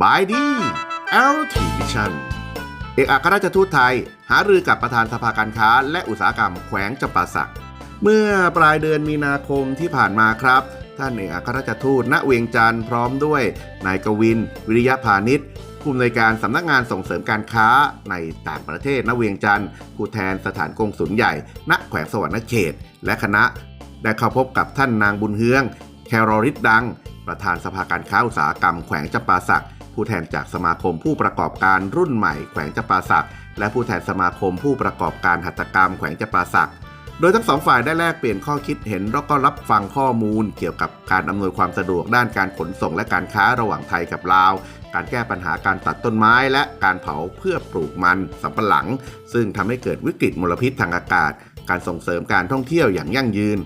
บายดี l t v i s i o n เอกอัครราชทูตไทย หารือกับประธานสภาการค้า และอุตสาหกรรมแขวงจำปาสัก เมื่อปลายเดือนมีนาคมที่ผ่านมาครับ ท่านเอกอัครราชทูตณเวียงจันทร์พร้อมด้วยนายกวิน วิริยะพาณิชย์ผู้อำนวยการสำนักงานส่งเสริมการค้าในต่างประเทศณเวียงจันทร์ผู้แทนสถานกงสุลใหญ่ณแขวงสวรรณเขต และคณะ ได้เข้าพบกับท่านนางบุญเฮือง แคโรริดดัง ประธานสภาการค้าอุตสาหกรรมแขวงจำปาสัก ผู้แทนจากสมาคมผู้ประกอบการรุ่นใหม่แขวงจำปาสัก และผู้แทนสมาคมผู้ประกอบการหัตถกรรมแขวงจำปาสัก โดยทั้งสองฝ่ายได้แลกเปลี่ยนข้อคิดเห็นแล้วก็รับฟังข้อมูล เกี่ยวกับการอำนวยความสะดวกด้านการขนส่งและการค้าระหว่างไทยกับลาว การแก้ปัญหาการตัดต้นไม้และการเผาเพื่อปลูกมันสำปะหลัง ซึ่งทำให้เกิดวิกฤตมลพิษทางอากาศ การส่งเสริมการท่องเที่ยวอย่างยั่งยืน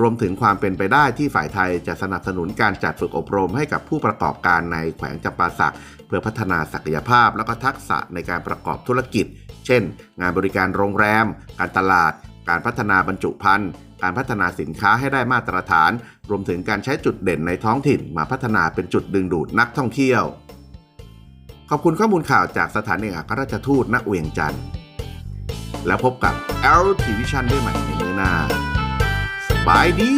รวมถึงความเป็นไปได้ที่ฝ่ายไทยจะสนับสนุนการจัดฝึกอบรมให้กับผู้ประกอบการในแขวงจำปาสัก เพื่อพัฒนาศักยภาพและก็ทักษะในการประกอบธุรกิจ เช่น งานบริการโรงแรม การตลาด การพัฒนาบรรจุภัณฑ์การพัฒนาสินค้าให้ได้มาตรฐาน รวมถึงการใช้จุดเด่นในท้องถิ่นมาพัฒนาเป็นจุดดึงดูดนักท่องเที่ยว ขอบคุณข้อมูลข่าวจากสถานเอกอัครราชทูตณเวียงจันทร์แล้วพบกับ L t v i s i o n ได้ใหม่ในเมื่อหน้า บายดี